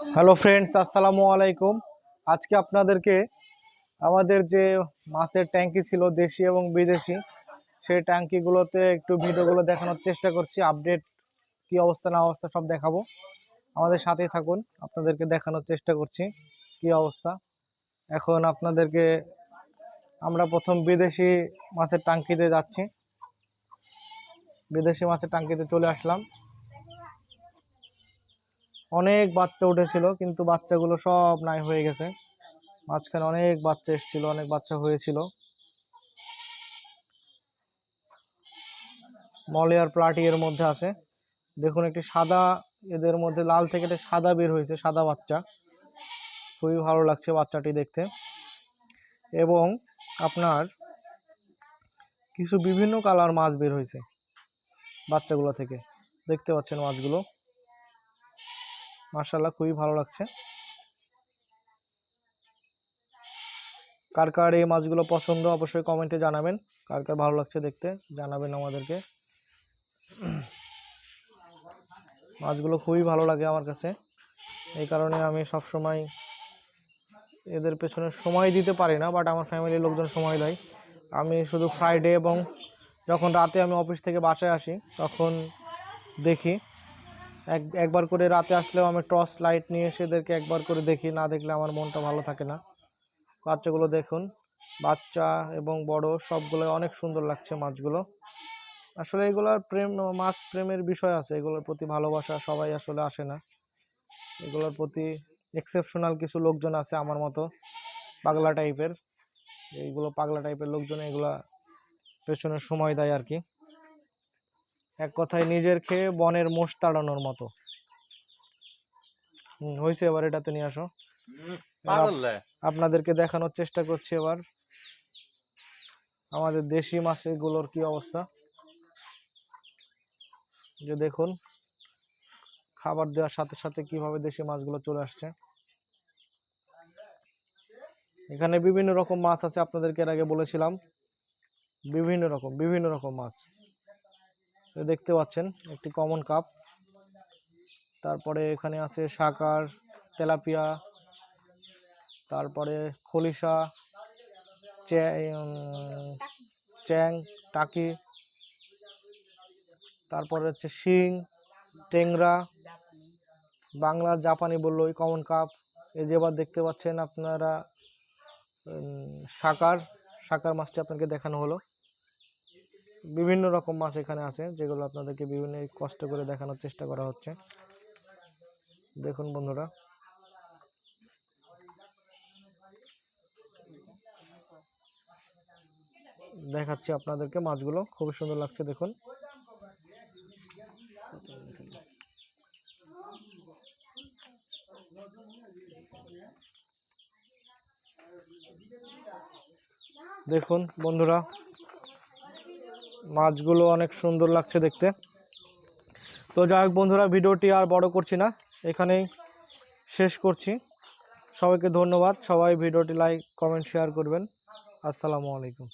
Hello friends আসসালামু আলাইকুম। আজকে আপনাদেরকে আমাদের যে মাছের ট্যাঙ্কি ছিল দেশি এবং বিদেশি, সেই ট্যাঙ্কিগুলোতে একটু ভিডিওগুলো দেখানোর চেষ্টা করছি, আপডেট কি অবস্থা না অবস্থা সব দেখাবো। আমাদের সাথেই থাকুন, আপনাদেরকে দেখানোর চেষ্টা করছি কি অবস্থা। এখন আপনাদেরকে আমরা প্রথম বিদেশি মাছের ট্যাঙ্কিতে যাচ্ছি। বিদেশি মাছের ট্যাঙ্কিতে চলে আসলাম। অনেক বাচ্চা উঠেছিল, কিন্তু বাচ্চাগুলো সব নাই হয়ে গেছে। মাঝখানে অনেক বাচ্চা এসেছিল, অনেক বাচ্চা হয়েছিল। মলিয়ার প্লাটি এর মধ্যে আছে। দেখুন, একটি সাদা, এদের মধ্যে লাল থেকে একটা সাদা বের হয়েছে, সাদা বাচ্চা। খুবই ভালো লাগছে বাচ্চাটি দেখতে। এবং আপনার কিছু বিভিন্ন কালার মাছ বের হয়েছে বাচ্চাগুলো থেকে। দেখতে পাচ্ছেন মাছগুলো। মার্শাল্লাহ খুবই ভালো লাগছে। কার কার এই মাছগুলো পছন্দ অবশ্যই কমেন্টে জানাবেন। কার কার ভালো লাগছে দেখতে জানাবেন আমাদেরকে। মাছগুলো খুবই ভালো লাগে আমার কাছে। এই কারণে আমি সব সময় এদের পেছনে সময় দিতে পারি না, বাট আমার ফ্যামিলির লোকজন সময় দেয়। আমি শুধু ফ্রাইডে এবং যখন রাতে আমি অফিস থেকে বাসায় আসি, তখন দেখি। এক, একবার করে রাতে আসলেও আমি টর্চ লাইট নিয়ে এসে এদেরকে একবার করে দেখি, না দেখলে আমার মনটা ভালো থাকে না। বাচ্চাগুলো দেখুন, বাচ্চা এবং বড় সবগুলো অনেক সুন্দর লাগছে মাছগুলো। আসলে এগুলোর প্রেম, মাছ প্রেমের বিষয় আছে, এগুলোর প্রতি ভালোবাসা সবাই আসলে আসে না। এগুলোর প্রতি এক্সেপশনাল কিছু লোকজন আছে আমার মতো, পাগলা টাইপের এইগুলো পাগলা টাইপের লোকজন এগুলা পেছনে সময় দেয় আর কি। এক কথায় নিজের খেয়ে বনের মোষ তাড়ানোর মতো। হয়েছে এবার এটাতে নিয়ে আসো। আপনাদেরকে দেখানোর চেষ্টা করছি এবার। আমাদের দেশি মাছগুলোর কি অবস্থা? যে দেখুন খাবার দেওয়ার সাথে সাথে কীভাবে দেশি মাছগুলো চলে আসছে। এখানে বিভিন্ন রকম মাছ আছে আপনাদেরকে এর আগে বলেছিলাম। বিভিন্ন রকম বিভিন্ন রকম মাছ। দেখতে পাচ্ছেন একটি কমন কাপ তারপরে এখানে আছে শাকার তেলাপিয়া তারপরে খলিশা চ্যা- টাকি তারপরে হচ্ছে শিং টেংরা বাংলা জাপানি বলল ওই কমন কাপ এই যে এবার দেখতে পাচ্ছেন আপনারা উম, শাকার শাকার মাছটি আপনাকে দেখানো হলো। বিভিন্ন রকম মাছ এখানে আছে, যেগুলো আপনাদেরকে বিভিন্ন কষ্ট করে দেখানোর চেষ্টা করা হচ্ছে। দেখুন বন্ধুরা। দেখাচ্ছি আপনাদেরকে মাছগুলো খুবই সুন্দর লাগছে দেখুন। দেখুন বন্ধুরা মাছগুলো অনেক সুন্দর লাগছে দেখতে। তো যাই হোক বন্ধুরা, ভিডিওটি আর বড় করছি না, এখানেই শেষ করছি। সবাইকে ধন্যবাদ, সবাই ভিডিওটি লাইক কমেন্ট শেয়ার করবেন। আসসালামু আলাইকুম।